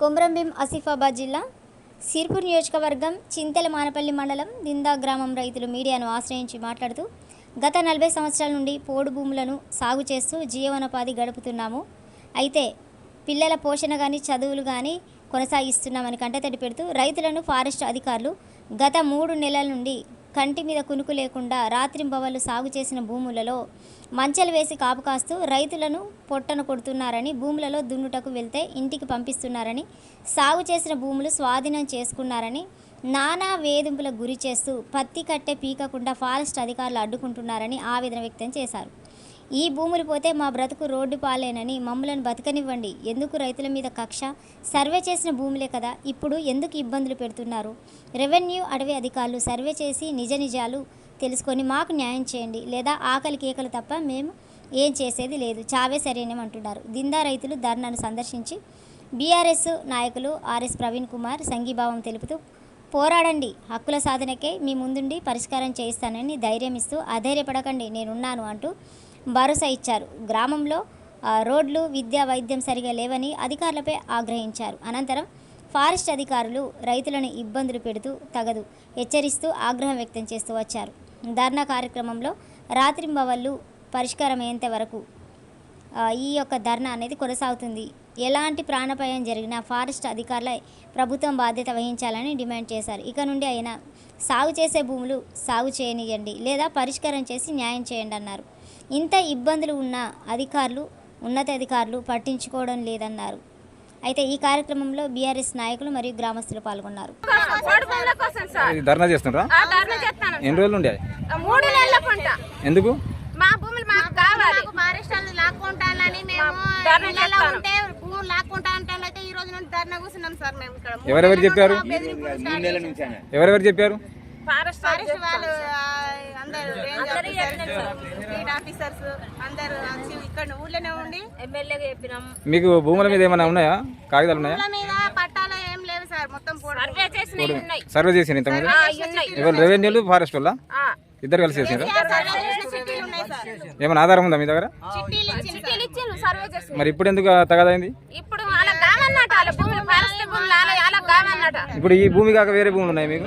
కొమరంభీం ఆసిఫాబాద్ జిల్లా సిర్పూర్ నియోజకవర్గం చింతల మానపల్లి మండలం దిందా గ్రామం రైతులు మీడియాను ఆశ్రయించి మాట్లాడుతూ గత నలభై సంవత్సరాల నుండి పోడు భూములను సాగు చేస్తూ జీవనోపాధి గడుపుతున్నాము. అయితే పిల్లల పోషణ కానీ చదువులు కానీ కొనసాగిస్తున్నామని కంటతడి పెడుతూ రైతులను ఫారెస్ట్ అధికారులు గత మూడు నెలల నుండి కంటి మీద కునుకు లేకుండా రాత్రింబవళ్ళు సాగు చేసిన భూములలో మంచెలు వేసి కాపు కాస్తూ రైతులను పొట్టన కొడుతున్నారని భూములలో దున్నుటకు వెళ్తే ఇంటికి పంపిస్తున్నారని సాగు చేసిన భూములు స్వాధీనం చేసుకున్నారని నానా వేధింపులకు గురి చేస్తూ పత్తి కట్టే పీకకుండా ఫారెస్ట్ అధికారులు అడ్డుకుంటున్నారని ఆవేదన వ్యక్తం చేశారు. ఈ భూములు పోతే మా బ్రతుకు రోడ్డు పాలేనని మమ్మలను బతకనివ్వండి. ఎందుకు రైతుల మీద కక్ష? సర్వే చేసిన భూములే కదా ఇప్పుడు ఎందుకు ఇబ్బందులు పెడుతున్నారు? రెవెన్యూ అడవి అధికారులు సర్వే చేసి నిజ నిజాలు తెలుసుకొని మాకు న్యాయం చేయండి. లేదా ఆకలి కేకలు తప్ప మేము ఏం చేసేది లేదు. చావే సరేనేమంటున్నారు దిందా రైతులు ధర్నాను సందర్శించి బీఆర్ఎస్ నాయకులు ఆర్ఎస్ ప్రవీణ్ కుమార్ సంఘీభావం తెలుపుతూ పోరాడండి. హక్కుల సాధనకే మీ ముందుండి పరిష్కారం చేయిస్తానని ధైర్యం ఇస్తూ అధైర్యపడకండి. నేనున్నాను అంటూ భరోసా ఇచ్చారు. గ్రామంలో రోడ్లు విద్య వైద్యం సరిగా లేవని అధికారులపై ఆగ్రహించారు. అనంతరం ఫారెస్ట్ అధికారులు రైతులను ఇబ్బందులు పెడుతూ తగదు హెచ్చరిస్తూ ఆగ్రహం వ్యక్తం చేస్తూ వచ్చారు. ధర్నా కార్యక్రమంలో రాత్రింబవళ్ళు పరిష్కారమయ్యేంత వరకు ఈ యొక్క ధర్నా అనేది కొనసాగుతుంది. ఎలాంటి ప్రాణాపాయం జరిగినా ఫారెస్ట్ అధికారుల ప్రభుత్వం బాధ్యత వహించాలని డిమాండ్ చేశారు. ఇక నుండి అయినా సాగు చేసే భూములు సాగు చేయనియండి లేదా పరిష్కారం చేసి న్యాయం చేయండి అన్నారు. ఇంత ఇబ్బందులు ఉన్న అధికారులు ఉన్నతాధికారులు పట్టించుకోవడం లేదన్నారు. అయితే ఈ కార్యక్రమంలో బీఆర్ఎస్ నాయకులు మరియు గ్రామస్తులు పాల్గొన్నారు. ధర్నా చేస్తున్నారా ఆ ధర్నా చేస్తాను. ఎన్ని రోజులు ఉండే? మూడు నెలల పంట. ఎందుకు? మా భూములు మాకు కావాలి. లాక్కుంటానని మేము. ఉంటే భూములు లాక్కుంటా అంటే అయితే ఈ రోజు నుండి ధర్నా కూర్చున్నాం సార్ మేము ఇక్కడ. ఎవరెవరు చెప్పారు? ఎవరెవరు చెప్పారు? ఫారెస్ట్ ఫారెస్ట్ వాళ్ళు అందరు రేంజ్ ఆఫీసర్స్ స్టేట్ ఆఫీసర్స్ అందరు వచ్చి ఇక్కడ ఊళ్ళోనే ఉండి ఎమ్మెల్యేగా చెప్పినాం. మీకు భూముల మీద ఏమైనా ఉన్నాయా? కాగితాలు ఉన్నాయా? మీద పట్టాలు ఏం లేవు సార్ మొత్తం సర్వే ఉన్నాయి. సర్వే చేసిన ఉన్నాయి. ఎవరు రెవెన్యూలు ఫారెస్ట్ వల్ల ఆ, ఇద్దరు కలిసి చేసినారా సర్వే చేసిన చిట్టీలు ఉన్నాయి సార్. ఏమైనా ఆధారం ఉందా మీ దగ్గర? మరి ఇప్పుడు ఎందుకు తగదైంది ఇప్పుడు ఇప్పుడు ఈ భూమి కాక వేరే భూములు ఉన్నాయి మీకు?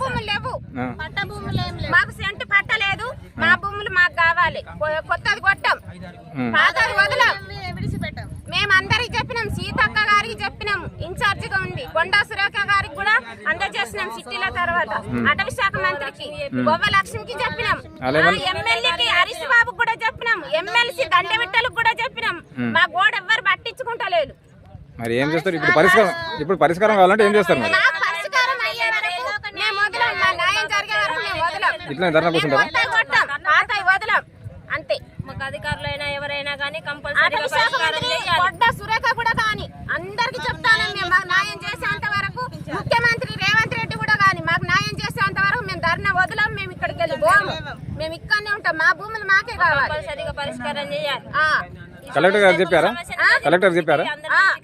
భూములు లేవు. ఆ. పట్ట భూములు ఏం లేవు. మాకు సెంటు పట్టలేదు మా భూములు మాకు కావాలి. కొత్తది కొట్టాం. పాతది వదలం. మేము విడిచిపెట్టాం? మేము అందరికి చెప్పినాం. సీతక్క గారికి చెప్పినాం. ఇన్ఛార్జ్గా ఉంది. కొండా సురేఖ గారికి కూడా అందజేసినాం సిటీల తర్వాత. అటవీ శాఖ మంత్రికి. గొవ్వ లక్ష్మికి చెప్పినాం. ఎమ్మెల్యేకి హరీష్ బాబు కూడా చెప్పినాం. ఎమ్మెల్సీ దండవిట్టలకు కూడా చెప్పినాం. మా గోడ ఎవ్వరు పట్టించుకుంటలేదు. మరి ఏం చేస్తారు? ఇప్పుడు పరిష్కారం ఇప్పుడు పరిష్కారం కావాలంటే ఏం చేస్తారు మరి మాకు పరిష్కారం అయ్యే వరకు మేము వదలం మా న్యాయం జరిగే వరకు మేము వదలం ఇట్లా ధర్నా కూర్చుంటారా? అంతే. మాకు అధికారులైనా ఎవరైనా కానీ కంపల్సరీ సురేఖ కూడా కానీ అందరికి చెప్తాను మేము. మాకు న్యాయం చేసేంత వరకు ముఖ్యమంత్రి రేవంత్ రెడ్డి కూడా కానీ మాకు న్యాయం చేసేంత వరకు మేము ధర్నా వదలం మేము ఇక్కడికి వెళ్ళి పోము. మేము ఇక్కడనే ఉంటాం. మా భూములు మాకే కావాలి. సరిగా పరిష్కారం చేయాలి. కలెక్టర్ గారు చెప్పారా? కలెక్టర్ చెప్పారా?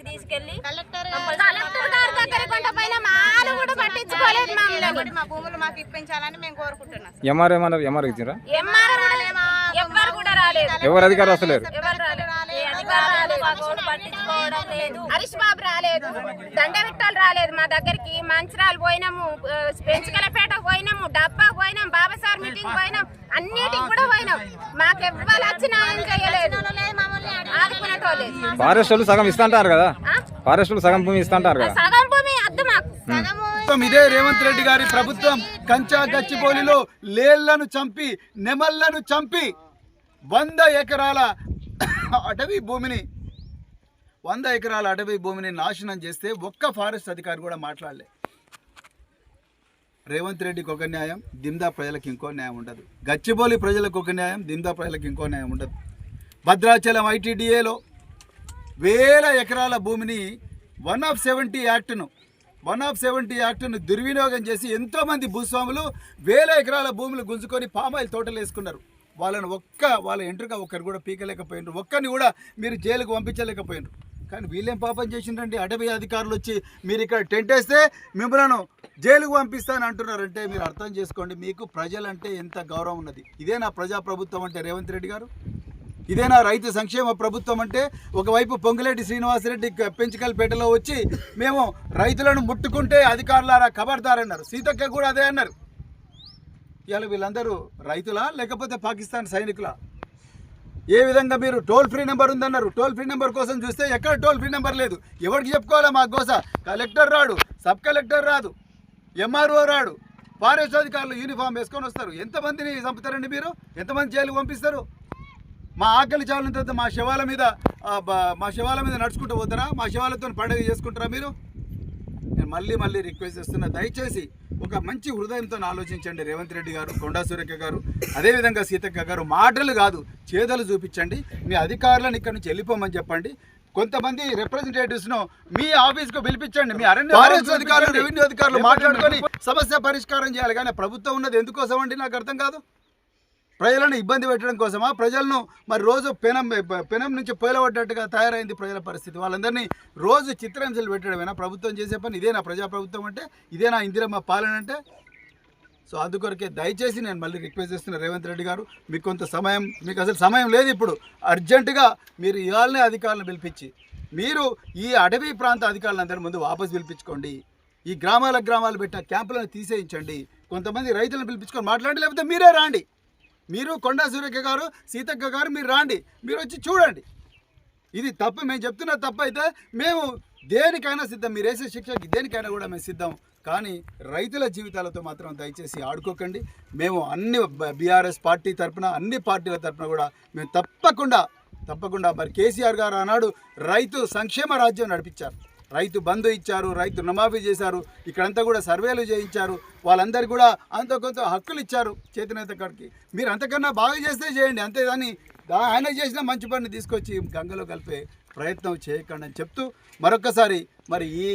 తీసుకెళ్ళి కలెక్టర్ కలెక్టర్ గారి దగ్గర కొంట పైన మాలు కూడా పట్టించుకోలేదు మమ్మల్ని కాబట్టి మా భూములు మాకు ఇప్పించాలని మేము కోరుకుంటున్నాం ఎంఆర్ ఏమన్నారు? ఎంఆర్ ఇచ్చారా ఎంఆర్ ఎవ్వరు కూడా రాలేదు. ఎవరు అధికారులు వస్తలేరు ఎవరు హరీష్ బాబు రాలేదు. దండవిట్టాలు రాలేదు మా దగ్గరికి. మంచిరాలు పోయినాము ఆ, పెంచుకలపేటకు పోయినాము డబ్బా పోయినాం బాబా సార్ మీటింగ్ పోయినాం అన్నిటికి కూడా పోయినాం. మాకు న్యాయం చేయలేదు. ఆదుకునేటోళ్ళు. ఫారెస్ట్ సగం ఇస్తా అంటారు కదా. ఫారెస్ట్ సగం భూమి ఇస్తా అంటారు కదా సగం భూమి అద్దు మాకు ప్రభుత్వం ఇదే రేవంత్ రెడ్డి గారి ప్రభుత్వం. కంచా గచ్చిబౌలిలో లేళ్ళను చంపి నెమళ్ళను చంపి వంద ఎకరాల అటవీ భూమిని వంద ఎకరాల అటవీ భూమిని నాశనం చేస్తే ఒక్క ఫారెస్ట్ అధికారి కూడా మాట్లాడలే. రేవంత్ రెడ్డికి ఒక న్యాయం దిమ్దా ప్రజలకు ఇంకో న్యాయం ఉండదు. గచ్చిబౌలి ప్రజలకు ఒక న్యాయం దిమ్దా ప్రజలకు ఇంకో న్యాయం ఉండదు. భద్రాచలం ఐటీడీఏలో వేల ఎకరాల భూమిని వన్ ఆఫ్ సెవెంటీ యాక్ట్ను వన్ ఆఫ్ సెవెంటీ యాక్ట్ను దుర్వినియోగం చేసి ఎంతోమంది భూస్వాములు వేల ఎకరాల భూములు గుంజుకొని పామాయిల్ తోటలు వేసుకున్నారు. వాళ్ళని ఒక్క వాళ్ళ ఎంట్రుగా ఒక్కరు కూడా పీకలేకపోయినారు. ఒక్కరిని కూడా మీరు జైలుకు పంపించలేకపోయినారు. కానీ వీళ్ళేం పాపం చేసిండ్రండి? అటవీ అధికారులు వచ్చి మీరు ఇక్కడ టెంట్ వేస్తే మిమ్మల్ని జైలుకు పంపిస్తాను అంటున్నారంటే మీరు అర్థం చేసుకోండి. మీకు ప్రజలంటే ఎంత గౌరవం ఉన్నది. ఇదే నా ప్రజాప్రభుత్వం అంటే రేవంత్ రెడ్డి గారు. ఇదేనా రైతు సంక్షేమ ప్రభుత్వం అంటే? ఒకవైపు పొంగులేటి శ్రీనివాసరెడ్డి పెంచుకల్పేటలో వచ్చి మేము రైతులను ముట్టుకుంటే అధికారులారా ఖబర్దారన్నారు సీతక్క కూడా అదే అన్నారు. ఇవాళ వీళ్ళందరూ రైతులా లేకపోతే పాకిస్తాన్ సైనికులా? ఏ విధంగా మీరు టోల్ ఫ్రీ నెంబర్ ఉందన్నారు? టోల్ ఫ్రీ నెంబర్ కోసం చూస్తే ఎక్కడ టోల్ ఫ్రీ నెంబర్ లేదు? ఎవరికి చెప్పుకోవాలా మా గోస? కలెక్టర్ రాడు సబ్ కలెక్టర్ రాదు ఎంఆర్ఓ రాడు ఫారెస్ట్ అధికారులు యూనిఫామ్ వేసుకొని వస్తారు. ఎంతమందిని చంపుతారండి మీరు? ఎంతమంది జైలు పంపిస్తారు? మా ఆకలి చాలిన తర్వాత మా శవాల మీద మా శవాల మీద నడుచుకుంటూ పోతారా? మా శవాలతో పండుగ చేసుకుంటారా మీరు? నేను మళ్ళీ మళ్ళీ రిక్వెస్ట్ చేస్తున్నా. దయచేసి ఒక మంచి హృదయంతో ఆలోచించండి. రేవంత్ రెడ్డి గారు కొండా సురేఖ గారు అదేవిధంగా సీతక్క గారు మాటలు కాదు చేదలు చూపించండి. మీ అధికారులను ఇక్కడ నుంచి వెళ్ళిపోమని చెప్పండి. కొంతమంది రిప్రజెంటేటివ్స్ను మీ ఆఫీస్కు పిలిపించండి. మీ అరణ్య అధికారులు రెవెన్యూ అధికారులు మాట్లాడుకొని సమస్య పరిష్కారం చేయాలి. కానీ ప్రభుత్వం ఉన్నది ఎందుకోసం అండి? నాకు అర్థం కాదు. ప్రజలను ఇబ్బంది పెట్టడం కోసమా? ప్రజలను మరి రోజు పెనం పెనం నుంచి పోలబడ్డట్టుగా తయారైంది ప్రజల పరిస్థితి. వాళ్ళందరినీ రోజు చిత్రహింసలు పెట్టడమేనా? ప్రభుత్వం చేసే పని ఇదేనా? ప్రజాప్రభుత్వం అంటే ఇదేనా ఇందిరమ్మ పాలన అంటే? సో అందుకొరకే దయచేసి నేను మళ్ళీ రిక్వెస్ట్ చేస్తున్న రేవంత్ రెడ్డి గారు మీకు కొంత సమయం మీకు అసలు సమయం లేదు ఇప్పుడు. అర్జెంటుగా మీరు ఇవాళనే అధికారులను పిలిపించి మీరు ఈ అటవీ ప్రాంత అధికారులందరి ముందు వాపసు పిలిపించుకోండి. ఈ గ్రామాల గ్రామాలు పెట్టిన క్యాంపులను తీసేయించండి. కొంతమంది రైతులను పిలిపించుకొని మాట్లాడండి లేకపోతే మీరే రాండి. మీరు కొండా సూర్యక గారు సీతక్క గారు మీరు రాండి. మీరు వచ్చి చూడండి. ఇది తప్పు మేము చెప్తున్న తప్పు అయితే మేము దేనికైనా సిద్ధం. మీరు వేసే శిక్షకి దేనికైనా కూడా మేము సిద్ధం. కానీ రైతుల జీవితాలతో మాత్రం దయచేసి ఆడుకోకండి. మేము అన్ని బీఆర్ఎస్ పార్టీ తరపున అన్ని పార్టీల తరపున కూడా మేము తప్పకుండా తప్పకుండా మరి కేసీఆర్ గారు ఆనాడు రైతు సంక్షేమ రాజ్యం నడిపించారు. రైతు బంధు ఇచ్చారు రైతు రుణమాఫీ చేశారు ఇక్కడంతా కూడా సర్వేలు చేయించారు వాళ్ళందరికీ కూడా అంత కొంత హక్కులు ఇచ్చారు చేతినేత కాడికి. మీరు అంతకన్నా బాగా చేస్తే చేయండి అంతేగాని దా- ఆయన చేసిన మంచి పనిని తీసుకొచ్చి గంగలో కలిపే ప్రయత్నం చేయకండి అని చెప్తూ మరొకసారి మరి ఈ